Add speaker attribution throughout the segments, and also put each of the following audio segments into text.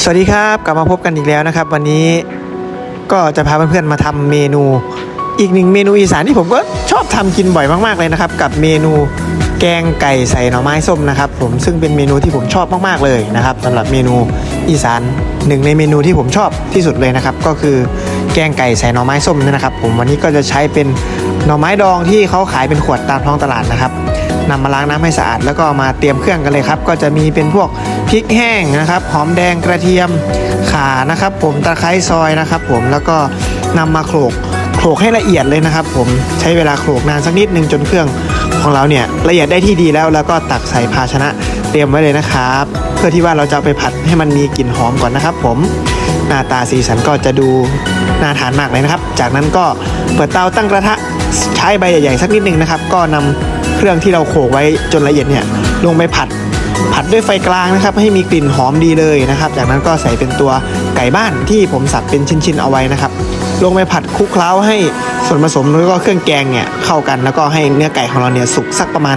Speaker 1: สวัสดีครับกลับมาพบกันอีกแล้วนะครับ วันนี้ก็จะพาเพื่อนๆมาทำเมนู อีกหนึ่งเมนูอีสานที่ผมก็ชอบทำกินบ่อยมากๆเลยนะครับ กับเมนูแกงไก่ใส่หน่อไม้ส้มนะครับ ผมซึ่งเป็นเมนูที่ผมชอบมากๆเลยนะครับสำหรับเมนูอีสานหนึ่งในเมนูที่ผมชอบที่สุดเลยนะครับ ก็คือแกงไก่ใส่หน่อไม้ส้มนี่นะครับ ผมวันนี้ก็จะใช้เป็นหน่อไม้ดองที่เขาขายเป็นขวดตามท้องตลาดนะครับ นำมาล้างน้ำให้สะอาดแล้วก็มาเตรียมเครื่องกันเลยครับ ก็จะมีเป็นพวกพริกแห้งนะครับหอมแดงกระเทียมข่านะครับ ผมตะไคร้ซอยนะครับ ผมแล้วก็นำมาโขลกโขลกให้ละเอียดเลยนะครับ ผมใช้เวลาโขลกนานสักนิดนึงจนเครื่องของเราเนี่ยละเอียดได้ที่ดีแล้วแล้วก็ตักใส่ภาชนะเตรียมไว้เลยนะครับ เพื่อที่ว่าเราจะไปผัดให้มันมีกลิ่นหอมก่อนนะครับ ผมหน้าตาสีสันก็จะดูน่าทานมากเลยนะครับ จากนั้นก็เปิดเตาตั้งกระทะใช้ใบใหญ่ๆสักนิดนึงนะครับ ก็นำ เครื่องที่เราโขลกไว้จนละเอียดเนี่ยลงไปผัด ผัดด้วยไฟกลางนะครับ ให้มีกลิ่นหอมดีเลยนะครับ จากนั้นก็ใส่เป็นตัวไก่บ้านที่ผมสับเป็นชิ้นๆเอาไว้นะครับ ลงไปผัดคลุกเคล้าให้ส่วนผสมแล้วก็เครื่องแกงเนี่ยเข้ากันแล้วก็ให้เนื้อไก่ของเราเนี่ยสุกสักประมาณ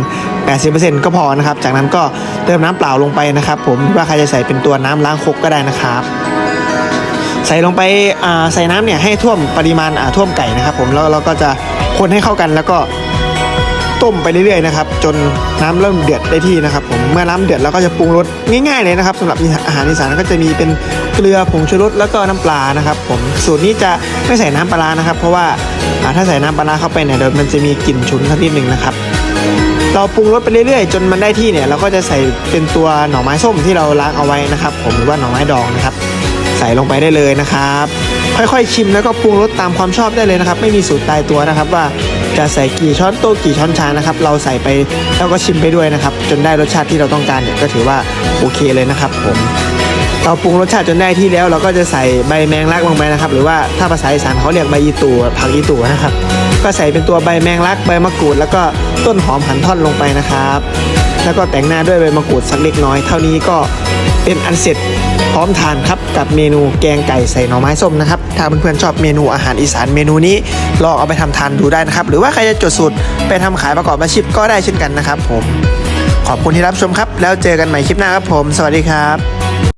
Speaker 1: 80%ก็พอนะครับ จากนั้นก็เติมน้ำเปล่าลงไปนะครับ ผมว่าใครจะใส่เป็นตัวน้ำล้างคกก็ได้นะครับใส่ลงไปใส่น้ำเนี่ยให้ท่วมปริมาณท่วมไก่นะครับ ผมแล้วเราก็จะคนให้เข้ากันแล้วก็ ต้มไปเรื่อยๆนะครับจนน้ำเริ่มเดือดได้ที่นะครับผมเมื่อน้ำเดือดเราก็จะปรุงรสง่ายๆเลยนะครับสำหรับอาหารอีสานก็จะมีเป็นเกลือผงชูรสแล้วก็น้ำปลานะครับผมสูตรนี้จะไม่ใส่น้ำปลานะครับ เพราะว่าถ้าใส่น้ำปลาร้าเข้าไปเนี่ยเดี๋ยวมันจะมีกลิ่นฉุนสักนิดหนึ่งนะครับเราปรุงรสไปเรื่อยๆ จนมันได้ที่เนี่ยเราก็จะใส่เป็นตัวหน่อไม้ส้มที่เราล้างเอาไว้นะครับ ผมหรือว่าหน่อไม้ดองนะครับ ใส่ลงไปได้เลยนะครับ ค่อยๆ ชิมแล้วก็ปรุงรสตามความชอบได้เลยนะครับ ไม่มีสูตรตายตัวนะครับว่าจะใส่กี่ช้อนโต๊ะกี่ช้อนชานะครับ เราใส่ไปแล้วก็ชิมไปด้วยนะครับ จนได้รสชาติที่เราต้องการเนี่ยก็ถือว่าโอเคเลยนะครับผมเราปรุงรสชาติจนได้ที่แล้ว เราก็จะใส่ใบแมงลักลงไปนะครับ หรือว่าถ้าภาษาอีสานเขาเรียกใบอีตูผักอีตูนะครับ ก็ใส่เป็นตัวใบแมงลักใบมะกรูด แล้วก็ต้นหอมหั่นท่อนลงไปนะครับ แล้วก็แต่งหน้าด้วยใบมะกรูดสักเล็กน้อยเท่านี้ก็เป็นอันเสร็จพร้อมทานครับกับเมนูแกงไก่ใส่หน่อไม้ส้มนะครับ ถ้าเพื่อนๆชอบเมนูอาหารอีสานเมนูนี้ลองเอาไปทำทานดูได้นะครับ หรือว่าใครจะจดสูตรไปทำขายประกอบอาชีพก็ได้เช่นกันนะครับผมขอบคุณที่รับชมครับ แล้วเจอกันใหม่คลิปหน้าครับผม สวัสดีครับ